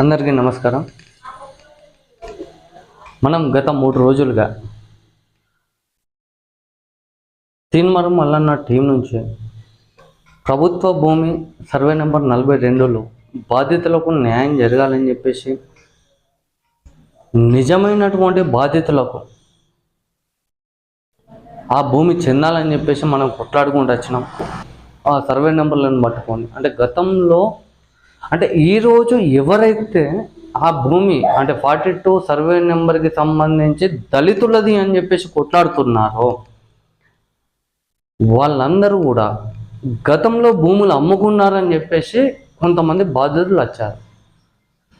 అందరికీ నమస్కారం. మనం గత మూడు రోజులుగా తీన్మరం మల్లన్న టీం నుంచి ప్రభుత్వ భూమి సర్వే నెంబర్ నలభై రెండులో బాధితులకు న్యాయం జరగాలని చెప్పేసి నిజమైనటువంటి బాధితులకు ఆ భూమి చెందాలని చెప్పేసి మనం కొట్లాడుకుంటూ వచ్చినాం. ఆ సర్వే నెంబర్లను పట్టుకొని అంటే గతంలో అంటే ఈరోజు ఎవరైతే ఆ భూమి అంటే ఫార్టీ టూ సర్వే నెంబర్కి సంబంధించి దళితులది అని చెప్పేసి కొట్లాడుతున్నారో వాళ్ళందరూ కూడా గతంలో భూములు అమ్ముకున్నారని చెప్పేసి కొంతమంది బాధితులు వచ్చారు.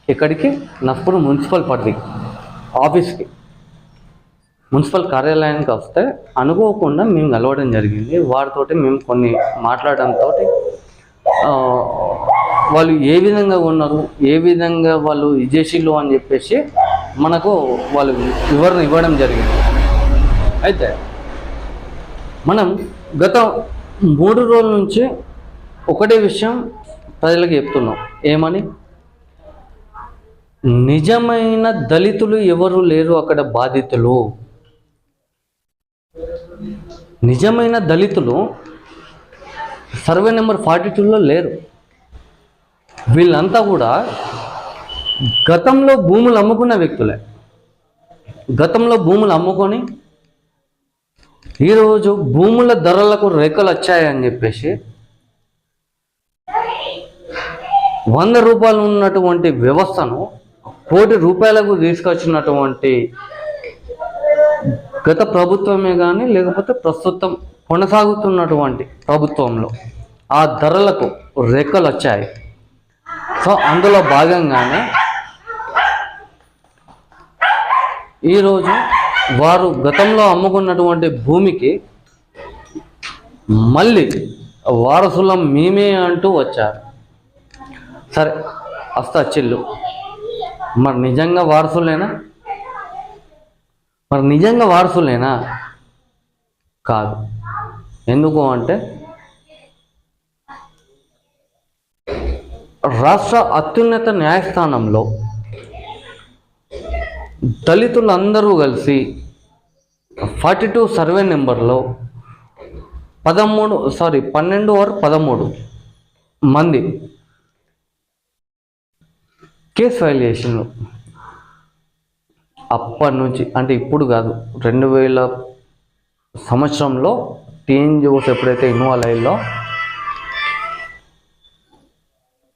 ఇక్కడికి నస్పూర్ మున్సిపల్ పరిధికి ఆఫీస్కి. మున్సిపల్ కార్యాలయానికి వస్తే అనుకోకుండా మేము కలవడం జరిగింది. వారితోటి మేము కొన్ని మాట్లాడడంతో వాళ్ళు ఏ విధంగా ఉన్నారు ఏ విధంగా వాళ్ళు విజేషిలో అని చెప్పేసి మనకు వాళ్ళు వివరణ ఇవ్వడం జరిగింది. అయితే మనం గత మూడు రోజుల నుంచి ఒకటే విషయం ప్రజలకు చెప్తున్నాం. ఏమని? నిజమైన దళితులు ఎవరు లేరు అక్కడ బాధితులు. నిజమైన దళితులు సర్వే నెంబర్ ఫార్టీ టూలో లేరు. వీళ్ళంతా కూడా గతంలో భూములు అమ్ముకున్న వ్యక్తులే. గతంలో భూములు అమ్ముకొని ఈరోజు భూముల ధరలకు రేఖలు వచ్చాయని చెప్పేసి వంద రూపాయలు ఉన్నటువంటి వ్యవస్థను కోటి రూపాయలకు తీసుకొచ్చినటువంటి గత ప్రభుత్వమే కానీ లేకపోతే ప్రస్తుతం కొనసాగుతున్నటువంటి ప్రభుత్వంలో ఆ ధరలకు రెక్కలు వచ్చాయి. సో అందులో భాగంగానే ఈరోజు వారు గతంలో అమ్ముకున్నటువంటి భూమికి మళ్ళీ వారసులం మేమే అంటూ వచ్చారు. సరే వస్తా చిల్లు. మరి నిజంగా వారసులేనా? మరి నిజంగా వారసులేనా? కాదు. ఎందుకు అంటే రాష్ట్ర అత్యున్నత న్యాయస్థానంలో దళితులందరూ కలిసి ఫార్టీ టూ సర్వే నెంబర్లో పదమూడు సారీ పన్నెండు ఆరు పదమూడు మంది కేసు ఫైల్ చేసిండ్రు. అప్పటి నుంచి అంటే ఇప్పుడు కాదు రెండు వేల సంవత్సరంలో టీఎన్జిఓస్ ఎప్పుడైతే ఇన్వాల్వ్ అయ్యిందో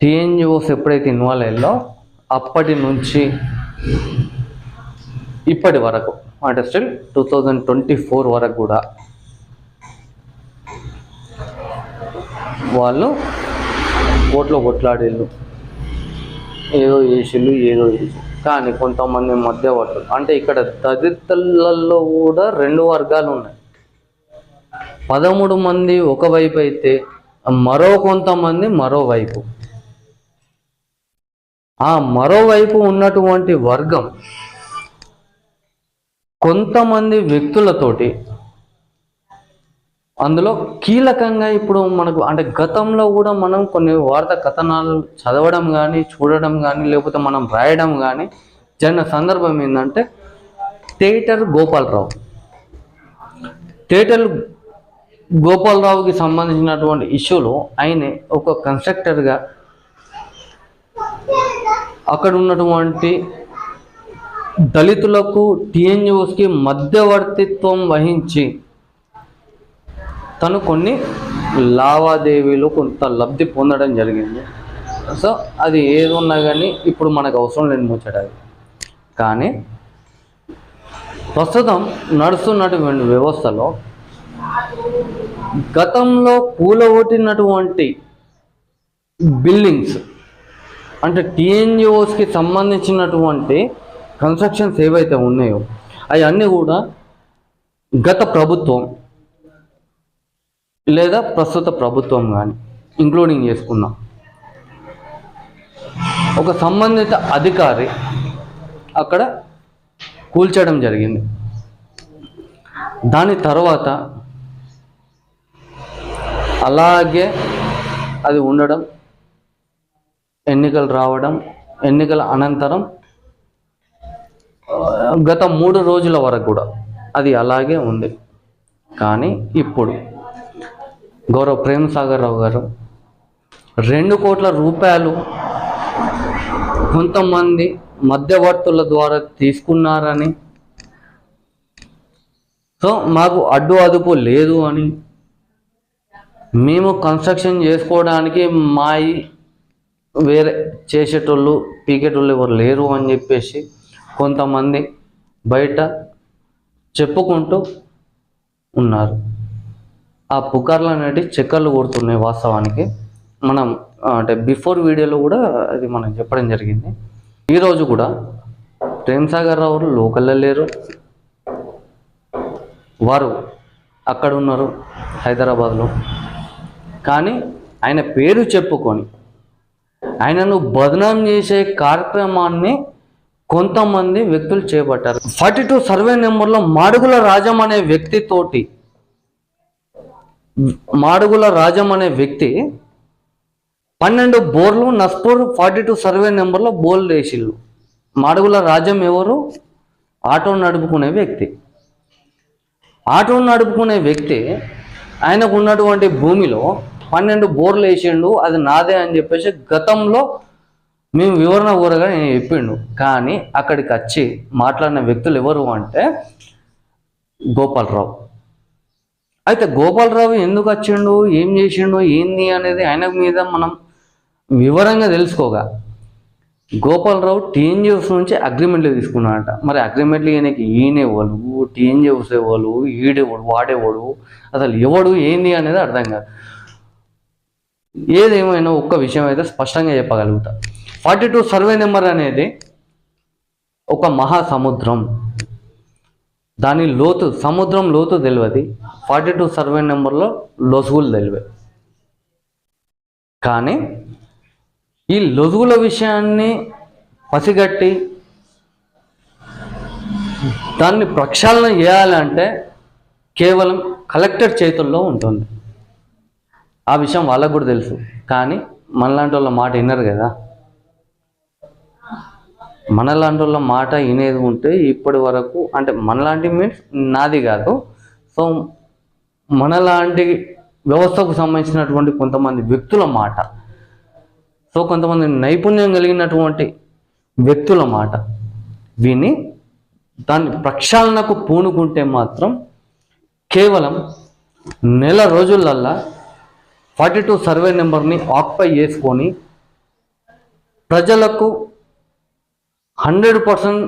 టీఎన్జిఓస్ ఎప్పుడైతే ఇన్వాల్వ్ అయ్యిందో అప్పటి నుంచి ఇప్పటి వరకు అంటే still two thousand twenty four వరకు కూడా వాళ్ళు కోర్టులో కొట్లాడేళ్ళు. ఏదో చేసిళ్ళు ఏదో చేసి కానీ కొంతమంది మధ్యవర్తులు అంటే ఇక్కడ దళితులలో కూడా రెండు వర్గాలు ఉన్నాయి. పదమూడు మంది ఒకవైపు అయితే మరో కొంతమంది మరోవైపు ఆ మరోవైపు ఉన్నటువంటి వర్గం కొంతమంది వ్యక్తులతోటి అందులో కీలకంగా ఇప్పుడు మనకు అంటే గతంలో కూడా మనం కొన్ని వార్త కథనాలు చదవడం కానీ చూడడం కానీ లేకపోతే మనం రాయడం కానీ జరిగిన సందర్భం ఏంటంటే థియేటర్ గోపాలరావు. థియేటర్ గోపాలరావుకి సంబంధించినటువంటి ఇష్యూలో ఆయన ఒక కన్స్ట్రక్టర్గా అక్కడ ఉన్నటువంటి దళితులకు టీఎన్జిఓస్కి మధ్యవర్తిత్వం వహించి తను కొన్ని లావాదేవీలు కొంత లబ్ధి పొందడం జరిగింది. సో అది ఏది ఉన్నా కానీ ఇప్పుడు మనకు అవసరం లేని ముచ్చట కానీ ప్రస్తుతం నడుస్తున్నటువంటి వ్యవస్థలో గతంలో కూలగొట్టినటువంటి బిల్డింగ్స్ అంటే టీఎన్జిఓస్కి సంబంధించినటువంటి కన్స్ట్రక్షన్స్ ఏవైతే ఉన్నాయో అవన్నీ కూడా గత ప్రభుత్వం లేదా ప్రస్తుత ప్రభుత్వం కానీ ఇంక్లూడింగ్ చేసుకున్నాం. ఒక సంబంధిత అధికారి అక్కడ కూల్చడం జరిగింది. దాని తర్వాత అలాగే అది ఉండడం ఎన్నికలు రావడం ఎన్నికల అనంతరం గత మూడు రోజుల వరకు కూడా అది అలాగే ఉంది. కానీ ఇప్పుడు గౌరవ్ ప్రేమ్ సాగర్ రావు గారు రెండు కోట్ల రూపాయలు కొంతమంది మధ్యవర్తుల ద్వారా తీసుకున్నారని సో మాకు అడ్డు అదుపు లేదు అని మేము కన్స్ట్రక్షన్ చేసుకోవడానికి మా వేరే చేసేటోళ్ళు పీకేటోళ్ళు ఎవరు లేరు అని చెప్పేసి కొంతమంది బయట చెప్పుకుంటూ ఉన్నారు. ఆ పుకార్లు అనేటివి చెక్కర్లు కొడుతున్నాయి వాస్తవానికి. మనం అంటే బిఫోర్ వీడియోలో కూడా అది మనం చెప్పడం జరిగింది. ఈరోజు కూడా ప్రేమ్ సాగర్ రావు లోకల్లో లేరు. వారు అక్కడ ఉన్నారు హైదరాబాద్లో. కానీ ఆయన పేరు చెప్పుకొని ఆయనను బదనాం చేసే కార్యక్రమాన్ని కొంతమంది వ్యక్తులు చేపట్టారు. ఫార్టీ టూ సర్వే నెంబర్లో మాడుగుల రాజం అనే వ్యక్తితోటి మాడుగుల రాజం అనే వ్యక్తి పన్నెండు బోర్లు నస్పూర్ ఫార్టీ టూ సర్వే నెంబర్లో బోర్లు వేసిళ్ళు. మాడుగుల రాజం ఎవరు? ఆటో నడుపుకునే వ్యక్తి. ఆటో నడుపుకునే వ్యక్తి ఆయనకు ఉన్నటువంటి భూమిలో పన్నెండు బోర్లు వేసిండు అది నాదే అని చెప్పేసి గతంలో మేము వివరణ ఊరగా నేను చెప్పిండు. కానీ అక్కడికి వచ్చి మాట్లాడిన వ్యక్తులు ఎవరు అంటే గోపాలరావు. అయితే గోపాలరావు ఎందుకు వచ్చిండు ఏం చేసిండు ఏంది అనేది ఆయన మీద మనం వివరంగా తెలుసుకోగా. గోపాలరావు టీఎన్జిఓస్ నుంచి అగ్రిమెంట్లు తీసుకున్నాడట. మరి అగ్రిమెంట్లు ఈయనకి ఈయనేవాళ్ళు టీఎన్జిఓస్ ఎవరు ఈడేవాడు వాడేవాడు అసలు ఎవడు ఏంది అనేది అర్థం కాదు. ఏదేమైనా ఒక్క విషయం అయితే స్పష్టంగా చెప్పగలుగుతా. ఫార్టీ టూ సర్వే నెంబర్ అనేది ఒక మహాసముద్రం. దాని లోతు సముద్రం లోతు తెలియదు. ఫార్టీ టూ సర్వే నెంబర్లో లొసుగులు తెలివి. కానీ ఈ లొసుగుల విషయాన్ని పసిగట్టి దాన్ని ప్రక్షాళన చేయాలంటే కేవలం కలెక్టర్ చేతుల్లో ఉంటుంది. ఆ విషయం వాళ్ళకు కూడా తెలుసు. కానీ మనలాంటి వాళ్ళ మాట వినరు కదా. మనలాంటి వాళ్ళ మాట వినేది ఉంటే ఇప్పటి వరకు అంటే మనలాంటి మీన్స్ నాది కాదు. సో మనలాంటి వ్యవస్థకు సంబంధించినటువంటి కొంతమంది వ్యక్తుల మాట. సో కొంతమంది నైపుణ్యం కలిగినటువంటి వ్యక్తుల మాట విని దాన్ని ప్రక్షాళనకు పూనుకుంటే మాత్రం కేవలం నెల రోజులల్లా ఫార్టీ టూ సర్వే నెంబర్ని ఆక్యుపై చేసుకొని ప్రజలకు హండ్రెడ్ పర్సెంట్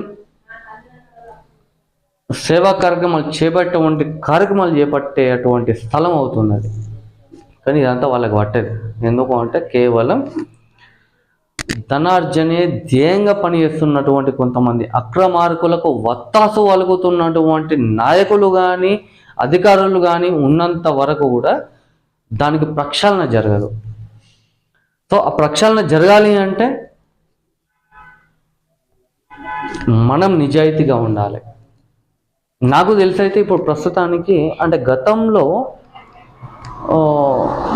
సేవా కార్యక్రమాలు చేపట్టేటువంటి కార్యక్రమాలు చేపట్టేటువంటి స్థలం అవుతున్నది. కానీ ఇదంతా వాళ్ళకి పట్టేది. ఎందుకు అంటే కేవలం ధనార్జనే ధ్యేయంగా పనిచేస్తున్నటువంటి కొంతమంది అక్రమార్కులకు వత్తాసు వలుగుతున్నటువంటి నాయకులు కానీ అధికారులు కానీ ఉన్నంత వరకు కూడా దానికి ప్రక్షాళన జరగదు. సో ఆ ప్రక్షాళన జరగాలి అంటే మనం నిజాయితీగా ఉండాలి. నాకు తెలిసైతే ఇప్పుడు ప్రస్తుతానికి అంటే గతంలో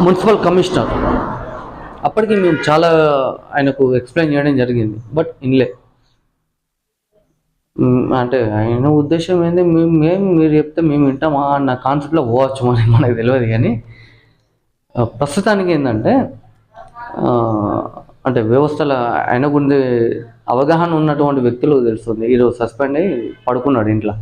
మున్సిపల్ కమిషనర్ అప్పటికి మేము చాలా ఆయనకు ఎక్స్ప్లెయిన్ చేయడం జరిగింది బట్ ఇన్లే. అంటే ఆయన ఉద్దేశం ఏంది మేము మేము మీరు చెప్తే మేము వింటామా అన్న కాన్సెప్ట్లో పోవచ్చు అని మనకు తెలియదు కానీ. ప్రస్తుతానికి ఏంటంటే అంటే వ్యవస్థల ఆయన గురించి అవగాహన ఉన్నటువంటి వ్యక్తులు తెలుస్తుంది. ఈరోజు సస్పెండ్ అయ్యి పడుకున్నాడు ఇంట్లో.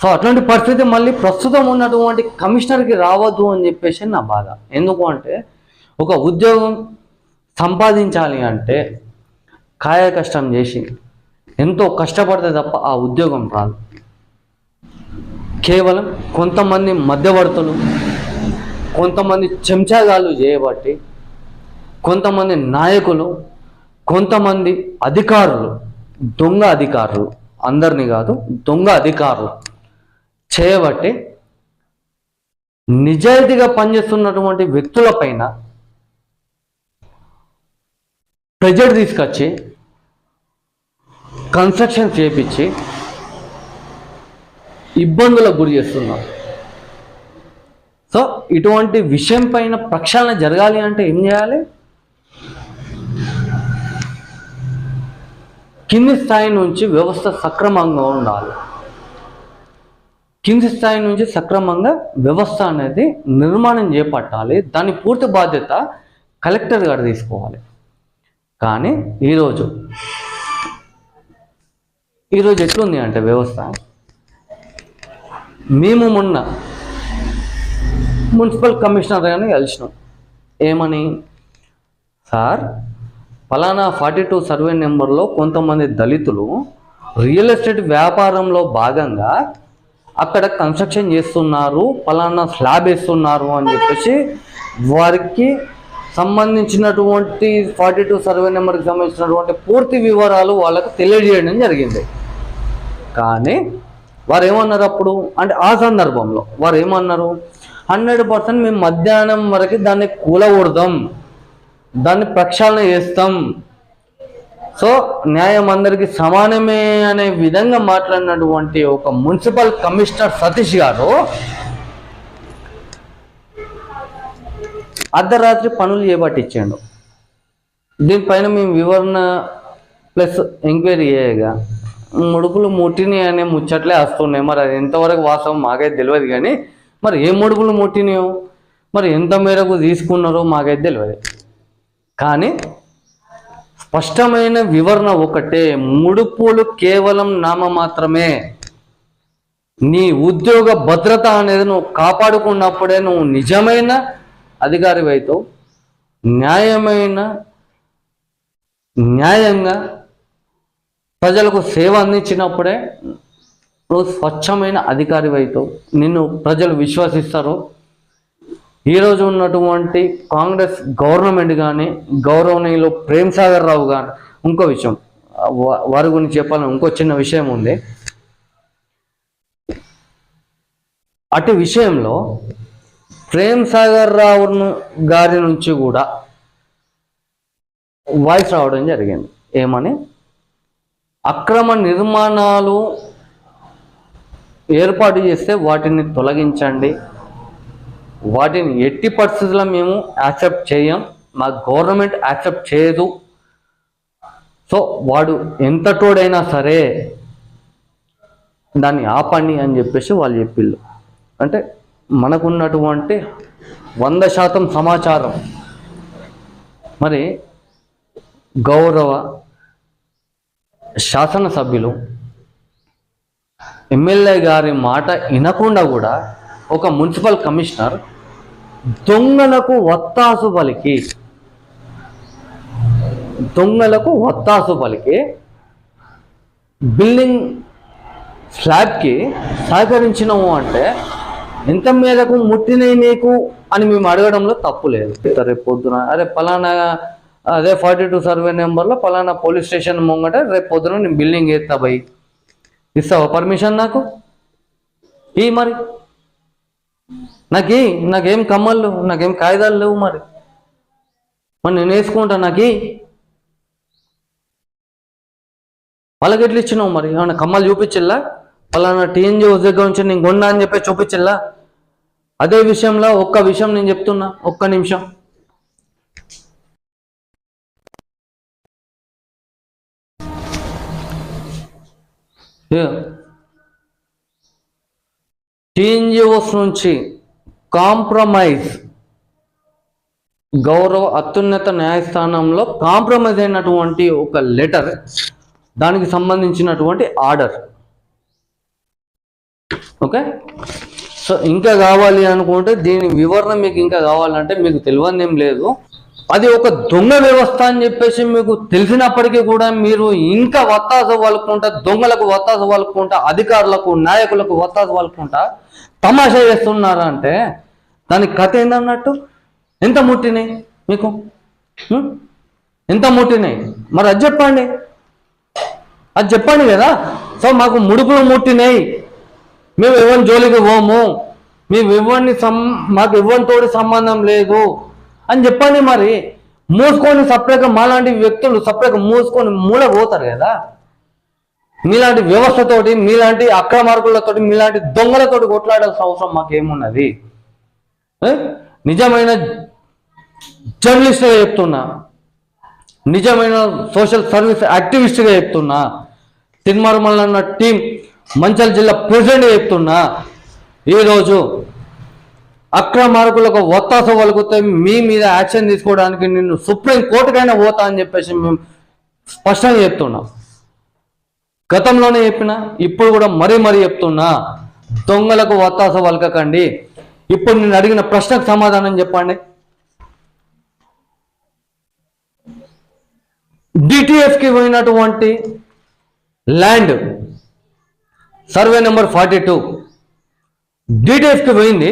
సో అట్లాంటి పరిస్థితి మళ్ళీ ప్రస్తుతం ఉన్నటువంటి కమిషనర్కి రావద్దు అని చెప్పేసి నా బాధ. ఎందుకు అంటే ఒక ఉద్యోగం సంపాదించాలి అంటే కాయ కష్టం చేసి ఎంతో కష్టపడితే తప్ప ఆ ఉద్యోగం రాదు. కేవలం కొంతమంది మధ్యవర్తులు కొంతమంది చెంచాగాళ్ళు చేయబట్టి కొంతమంది నాయకులు కొంతమంది అధికారులు దొంగ అధికారులు అందరినీ కాదు దొంగ అధికారులు చేయబట్టి నిజాయితీగా పనిచేస్తున్నటువంటి వ్యక్తులపైన ప్రెజర్ తీసుకొచ్చి కన్స్ట్రక్షన్ చేపించి ఇబ్బందులకు గురి చేస్తున్నారు. సో ఇటువంటి విషయం పైన ప్రక్షాళన జరగాలి అంటే ఏం చేయాలి? కింది స్థాయి నుంచి వ్యవస్థ సక్రమంగా ఉండాలి. కింది స్థాయి నుంచి సక్రమంగా వ్యవస్థ అనేది నిర్మాణం చేపట్టాలి. దాని పూర్తి బాధ్యత కలెక్టర్ గారు తీసుకోవాలి. కానీ ఈరోజు ఈరోజు ఎట్లుంది అంటే వ్యవస్థ? మేము మొన్న మున్సిపల్ కమిషనర్ గారిని కలిసినాం. ఏమని? సార్ ఫలానా ఫార్టీ టూ సర్వే నెంబర్లో కొంతమంది దళితులు రియల్ ఎస్టేట్ వ్యాపారంలో భాగంగా అక్కడ కన్స్ట్రక్షన్ చేస్తున్నారు ఫలానా స్లాబ్ వేస్తున్నారు అని చెప్పేసి వారికి సంబంధించినటువంటి ఫార్టీ టూ సర్వే నెంబర్కి సంబంధించినటువంటి పూర్తి వివరాలు వాళ్ళకు తెలియజేయడం జరిగింది. కానీ వారు ఏమన్నారు అప్పుడు? అంటే ఆ సందర్భంలో వారు ఏమన్నారు హండ్రెడ్ పర్సెంట్ మేము మధ్యాహ్నం వరకు దాన్ని కూలగొడతాం. దాన్ని ప్రక్షాళన చేస్తాం. సో న్యాయం అందరికీ సమానమే అనే విధంగా మాట్లాడినటువంటి ఒక మున్సిపల్ కమిషనర్ సతీష్ గారు అర్ధరాత్రి పనులు చేపట్టించాడు. దీనిపైన మేము వివరణ ప్లస్ ఎంక్వైరీ చేయగా ముడుపులు ముట్టినాయి అనే ముచ్చట్లే వస్తున్నాయి. మరి అది ఎంతవరకు వాస్తవం మాకైతే తెలియదు కానీ మరి ఏ ముడుపులు ముట్టినాయో మరి ఎంత మేరకు తీసుకున్నారో మాకైతే తెలియదు కానీ స్పష్టమైన వివరణ ఒకటే ముడుపులు కేవలం నామ మాత్రమే నీ ఉద్యోగ భద్రత అనేది నువ్వు కాపాడుకున్నప్పుడే నువ్వు నిజమైన అధికారి అవుతావు న్యాయమైన న్యాయంగా ప్రజలకు సేవ అందించినప్పుడే నువ్వు స్వచ్ఛమైన అధికారి అవుతావు నిన్ను ప్రజలు విశ్వసిస్తారు. ఈరోజు ఉన్నటువంటి కాంగ్రెస్ గవర్నమెంట్ కానీ గౌరవనీయులు ప్రేమ్ సాగర్ రావు కానీ ఇంకో విషయం వారి గురించి చెప్పాలని ఇంకో చిన్న విషయం ఉంది. అటు విషయంలో ప్రేమ్ సాగర్ రావు గారి నుంచి కూడా వాయిస్ రావడం జరిగింది. ఏమని? అక్రమ నిర్మాణాలు ఏర్పాటు చేస్తే వాటిని తొలగించండి. వాటిని ఎట్టి పరిస్థితుల్లో మేము యాక్సెప్ట్ చేయం. మా గవర్నమెంట్ యాక్సెప్ట్ చేయదు. సో వాడు ఎంత తోడైనా సరే దాన్ని ఆపండి అని చెప్పేసి వాళ్ళు చెప్పిళ్ళు. అంటే మనకున్నటువంటి వంద శాతం సమాచారం. మరి గౌరవ శాసనసభ్యులు ఎమ్మెల్యే గారి మాట వినకుండా కూడా ఒక మున్సిపల్ కమిషనర్ దొంగలకు వత్తాసు పలికి. దొంగలకు వత్తాసు పలికి. బిల్డింగ్ స్లాబ్కి సహకరించినము అంటే ఎంత మేరకు ముట్టినాయి నీకు అని మేము అడగడంలో తప్పు లేదు. రేపు పొద్దున అరే పలానా అదే ఫార్టీ టూ సర్వే నెంబర్లో పలానా పోలీస్ స్టేషన్ ముంగట రేపు పొద్దున నేను బిల్డింగ్ ఎత్తా బై ఇస్తావా పర్మిషన్ నాకు? ఈ మరి. నాకి నాకేం కమ్మలు లేవు నాకేం కాగితాలు లేవు మరి. మరి నేను వేసుకుంటా నాకి. వాళ్ళకి ఎట్లా ఇచ్చినావు మరి? ఏమన్నా కమ్మలు చూపించిల్లా? పలానా టీఎన్జీ దగ్గర నుంచి నేను కొన్నా అని చెప్పి చూపించిల్లా? అదే విషయంలో ఒక్క విషయం నేను చెప్తున్నా ఒక్క నిమిషం. టీఎన్జిఓస్ నుంచి కాంప్రమైజ్ గౌరవ అత్యున్నత న్యాయస్థానంలో కాంప్రమైజ్ అయినటువంటి ఒక లెటర్ దానికి సంబంధించినటువంటి ఆర్డర్. ఓకే? సో ఇంకా కావాలి అనుకుంటే దీని వివరణ మీకు ఇంకా కావాలంటే మీకు తెలియదేం లేదు. అది ఒక దొంగ వ్యవస్థ అని చెప్పేసి మీకు తెలిసినప్పటికీ కూడా మీరు ఇంకా వత్తాస వాళ్ళకుంటా దొంగలకు వత్తాస వాళ్ళకుంటా అధికారులకు నాయకులకు వత్తాస వాళ్ళకుంటా తమాషా చేస్తున్నారా అంటే దాని కథ ఏందన్నట్టు? ఎంత ముట్టినాయి మీకు? ఎంత ముట్టినాయి మరి అది చెప్పండి. అది చెప్పండి కదా. సో మాకు ముడుపులు ముట్టినాయి మేము ఎవరిని జోలికి పోము? మేము ఎవరిని సం మాకు ఎవరితోటి సంబంధం లేదు. అని చెప్పండి మరి. మూసుకొని సపరేట్గా మాలాంటి వ్యక్తులు సపరేట్గా మూసుకొని మూల పోతారు కదా. మీలాంటి వ్యవస్థతోటి మీలాంటి అక్రమార్కులతోటి మీలాంటి దొంగలతోటి కొట్లాడాల్సిన అవసరం మాకేమున్నది? నిజమైన జర్నలిస్ట్గా చెప్తున్నా. నిజమైన సోషల్ సర్వీస్ యాక్టివిస్ట్గా చెప్తున్నా. తిన్మరమల్లన్న టీం మంచల్ జిల్లా ప్రెసిడెంట్ చెప్తున్నా. ఈరోజు అక్రమార్కులకు ఒత్తాస వలుగుతే మీ మీద యాక్షన్ తీసుకోవడానికి నిన్ను సుప్రీం కోర్టుకైనా పోతా అని చెప్పేసి మేము స్పష్టంగా చెప్తున్నాం. గతంలోనే చెప్పిన ఇప్పుడు కూడా మరీ మరీ చెప్తున్నా. దొంగలకు ఒత్తాస వలకకండి. ఇప్పుడు నేను అడిగిన ప్రశ్నకు సమాధానం చెప్పండి. డిటిఎఫ్కి పోయినటువంటి land survey number forty two. డిటిఎఫ్కి పోయింది.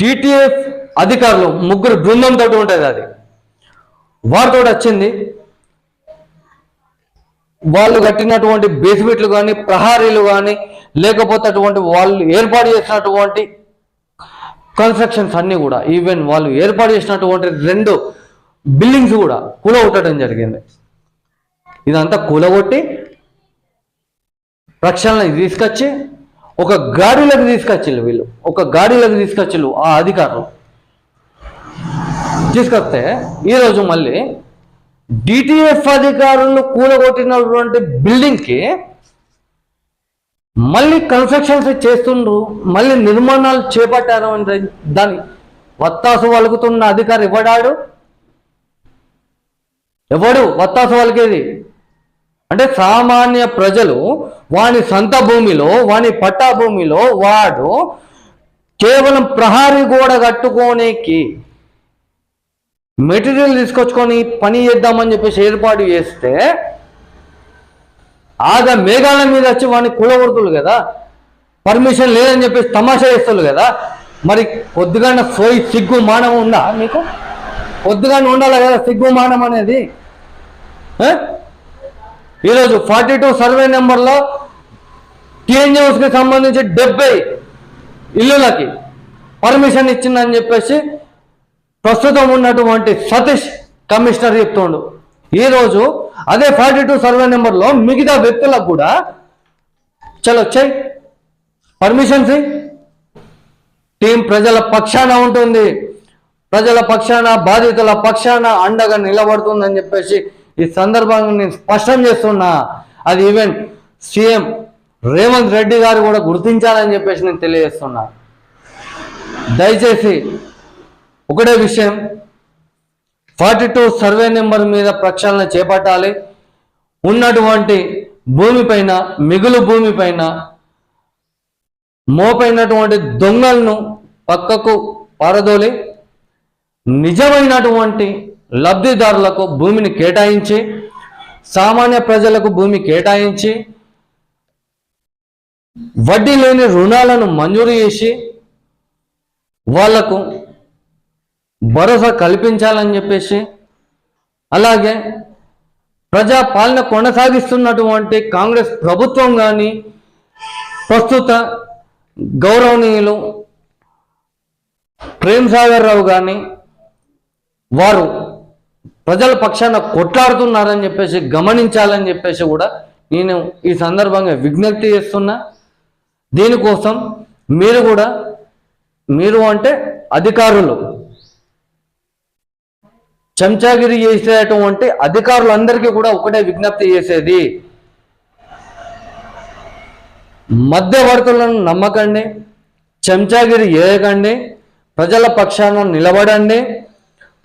డిటిఎఫ్ అధికారులు ముగ్గురు బృందంతో ఉంటుంది అది. వారితో వచ్చింది. వాళ్ళు కట్టినటువంటి బేస్మెంట్లు కానీ ప్రహారీలు కానీ లేకపోతే అటువంటి వాళ్ళు ఏర్పాటు చేసినటువంటి కన్స్ట్రక్షన్స్ అన్నీ కూడా ఈవెన్ వాళ్ళు ఏర్పాటు చేసినటువంటి రెండు బిల్డింగ్స్ కూడా కూలగొట్టడం జరిగింది. ఇదంతా కూలగొట్టి ప్రక్షాళన తీసుకొచ్చి ఒక గాడిలోకి తీసుకొచ్చిల్లు వీళ్ళు. ఒక గాడిలోకి తీసుకొచ్చిల్లు ఆ అధికారులు. తీసుకొస్తే ఈరోజు మళ్ళీ డిటిఎఫ్ అధికారులు కూలగొట్టినటువంటి బిల్డింగ్కి మళ్ళీ కన్స్ట్రక్షన్స్ చేస్తుండ్రు. మళ్ళీ నిర్మాణాలు చేపట్టారు అంటే దాని వత్తాసు వలుకుతున్న అధికారి ఎవడాడు? ఎవడు? వత్తాసు వలికేది? అంటే సామాన్య ప్రజలు వాని సొంత భూమిలో వాని పట్టా భూమిలో వాడు కేవలం ప్రహారీ గోడ కట్టుకోనేకి మెటీరియల్ తీసుకొచ్చుకొని పని చేద్దామని చెప్పేసి ఏర్పాటు చేస్తే ఆగా మేఘాల మీద వచ్చి వాడిని కూడగొడుతులు కదా? పర్మిషన్ లేదని చెప్పేసి తమాషా చేస్తారు కదా? మరి కొద్దిగా సోయి సిగ్గు మానం ఉందా మీకు? కొద్దిగానే ఉండాలి కదా సిగ్గు మానం అనేది? ఈరోజు ఫార్టీ టూ సర్వే నెంబర్లో టీఎన్జిఓస్కి సంబంధించి డెబ్బై ఇల్లులకి పర్మిషన్ ఇచ్చిందని చెప్పేసి ప్రస్తుతం ఉన్నటువంటి సతీష్ కమిషనర్ చెప్తుండు. ఈరోజు అదే ఫార్టీ టూ సర్వే నెంబర్లో మిగతా వ్యక్తులకు కూడా చలో వచ్చాయి పర్మిషన్స్ టీం ప్రజల పక్షాన ఉంటుంది. ప్రజల పక్షాన బాధితుల పక్షాన అండగా నిలబడుతుందని చెప్పేసి ఈ సందర్భంగా నేను స్పష్టం చేస్తున్నా అది ఈవెన్ సీఎం రేవంత్ రెడ్డి గారు కూడా గుర్తించాలని చెప్పేసి నేను తెలియజేస్తున్నా. దయచేసి ఒకటే విషయం ఫార్టీ టూ సర్వే నెంబర్ మీద ప్రక్షాళన చేపట్టాలి. ఉన్నటువంటి భూమిపైన మిగులు భూమిపైన మోపైనటువంటి దొంగలను పక్కకు పారదోలి నిజమైనటువంటి లబ్ధిదారులకు భూమిని కేటాయించి సామాన్య ప్రజలకు భూమి కేటాయించి వడ్డీ లేని రుణాలను మంజూరు చేసి వాళ్ళకు భరోసా కల్పించాలని చెప్పేసి అలాగే ప్రజా పాలన కొనసాగిస్తున్నటువంటి కాంగ్రెస్ ప్రభుత్వం కానీ ప్రస్తుత గౌరవనీయులు ప్రేమ్ సాగర్ రావు కానీ వారు ప్రజల పక్షాన కొట్లాడుతున్నారని చెప్పేసి గమనించాలని చెప్పేసి కూడా నేను ఈ సందర్భంగా విజ్ఞప్తి చేస్తున్నా. దీనికోసం మీరు కూడా మీరు అంటే అధికారులు చెంచాగిరి చేసేటువంటి అధికారులందరికీ కూడా ఒకటే విజ్ఞప్తి చేసేది. మధ్యవర్తులను నమ్మకండి చెంచాగిరి చేయకండి ప్రజల పక్షాన నిలబడండి.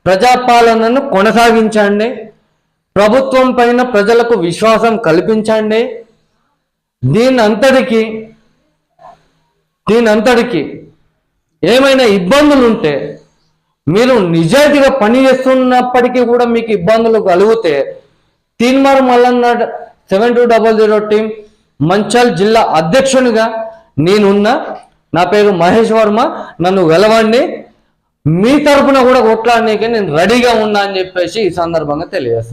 ప్రజాపాలనను కొనసాగించండి. ప్రభుత్వం పైన ప్రజలకు విశ్వాసం కల్పించండి. దీని అంతటికి దీని అంతటికి ఏమైనా ఇబ్బందులు ఉంటే మీరు నిజాయితీగా పని చేస్తున్నప్పటికీ కూడా మీకు ఇబ్బందులు కలిగితే Teenmaar Mallanna seven two double zero team Manchal జిల్లా అధ్యక్షునిగా నేనున్నా నా పేరు మహేష్ వర్మ నన్ను వెలవండి. మీ తరఫున కూడా కొట్లాడనీకే నేను రెడీగా ఉన్నా అని చెప్పేసి ఈ సందర్భంగా తెలియజేస్తాను